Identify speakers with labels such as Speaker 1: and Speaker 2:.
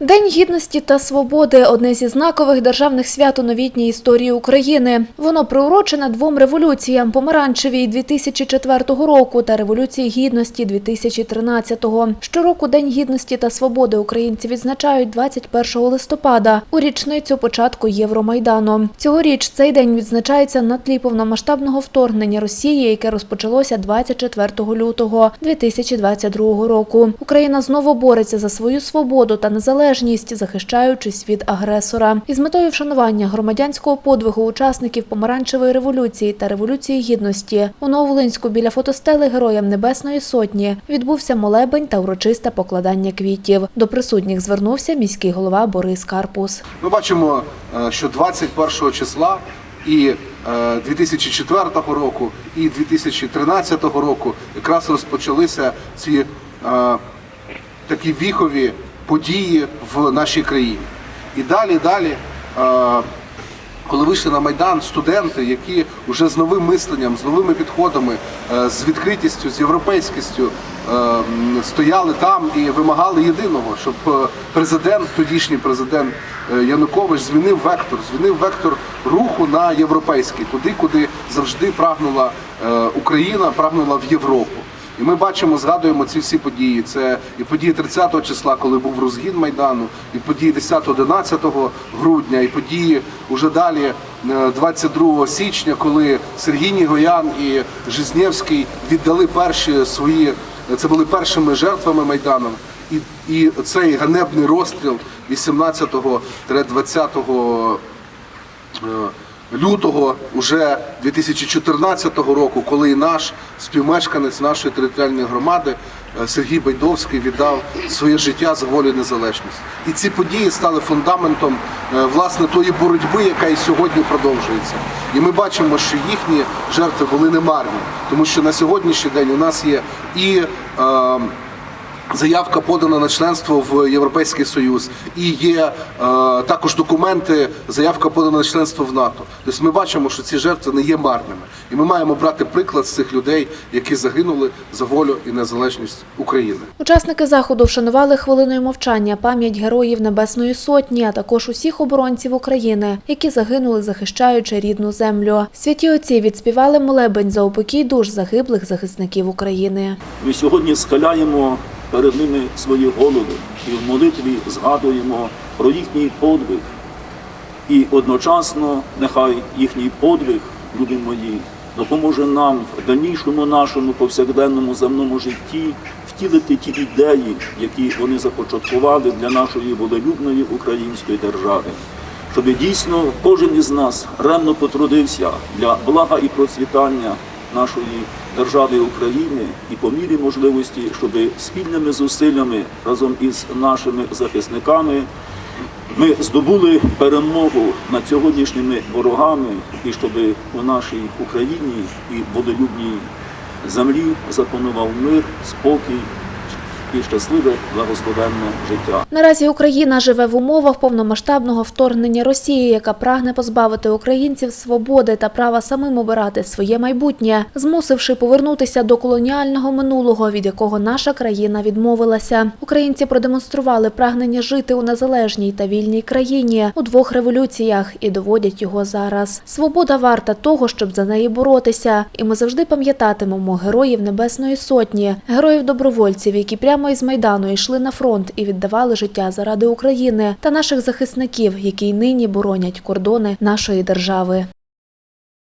Speaker 1: День гідності та свободи одне зі знакових державних свят у новітній історії України. Воно приурочене двом революціям: помаранчевій 2004 року та революції гідності 2013-го. Щороку День гідності та свободи українці відзначають 21 листопада у річницю початку Євромайдану. Цьогоріч цей день відзначається на тлі повномасштабного вторгнення Росії, яке розпочалося 24 лютого 2022 року. Україна знову бореться за свою свободу та незалежність, захищаючись від агресора. Із метою вшанування громадянського подвигу учасників помаранчевої революції та революції гідності у Нововолинську біля фотостели Героям Небесної Сотні відбувся молебень та урочисте покладання квітів. До присутніх звернувся міський голова Борис Карпус.
Speaker 2: Ми бачимо, е, що 21 числа і е, 2004 року, і 2013 року якраз розпочалися ці е, такі віхові події в нашій країні. І далі, далі, е, коли вийшли на Майдан студенти, які вже з новим мисленням, з новими підходами, е, з відкритістю, з європейськістю е, стояли там і вимагали єдиного, щоб президент, тодішній президент Янукович змінив вектор, змінив вектор руху на європейський, туди, куди завжди прагнула Україна, прагнула в Європу. І ми бачимо, згадуємо ці всі події. Це і події 30-го числа, коли був розгін Майдану, і події 10-11 грудня, і події уже далі е, 22 січня, коли Сергій Нігоян і Жизнєвський віддали перші свої, це були першими жертвами Майдану. І, і цей ганебний розстріл 18-20 е, лютого уже 2014 року, коли наш співмешканець нашої територіальної громади е, Сергій Байдовський віддав своє життя за волю і незалежність. І ці події стали фундаментом е, власне тої боротьби, яка і сьогодні продовжується. І ми бачимо, що їхні жертви були немарні, тому що на сьогоднішній день у нас є і е, Заявка подана на членство в Європейський Союз і є е, також документи, заявка подана на членство в НАТО. Тобто ми бачимо, що ці жертви не є марними, і ми маємо брати приклад з цих людей, які загинули за волю і незалежність України.
Speaker 1: Учасники заходу вшанували хвилиною мовчання пам'ять героїв Небесної Сотні, а також усіх оборонців України, які загинули, захищаючи рідну землю. Святі отці відспівали молебень за упокій душ загиблих захисників України.
Speaker 3: Ми сьогодні схиляємо перед ними свої голови і в молитві згадуємо про їхній подвиг. І одночасно нехай їхній подвиг, люди мої, допоможе нам в дальнішому нашому повсякденному земному житті втілити ті ідеї, які вони започаткували для нашої волелюбної української держави. Щоб дійсно кожен із нас ревно потрудився для блага і процвітання нашої держави України і по мірі можливості, щоб спільними зусиллями разом із нашими захисниками ми здобули перемогу над сьогоднішніми ворогами, і щоб у нашій Україні і водолюбній землі запанував мир, спокій і щасливе благословенне життя.
Speaker 1: Наразі Україна живе в умовах повномасштабного вторгнення Росії, яка прагне позбавити українців свободи та права самим обирати своє майбутнє, змусивши повернутися до колоніального минулого, від якого наша країна відмовилася. Українці продемонстрували прагнення жити у незалежній та вільній країні у двох революціях і доводять його зараз. Свобода варта того, щоб за неї боротися. І ми завжди пам'ятатимемо героїв Небесної Сотні, героїв добровольців, які прямо із майдану йшли на фронт і віддавали життя заради України та наших захисників, які й нині боронять кордони нашої держави.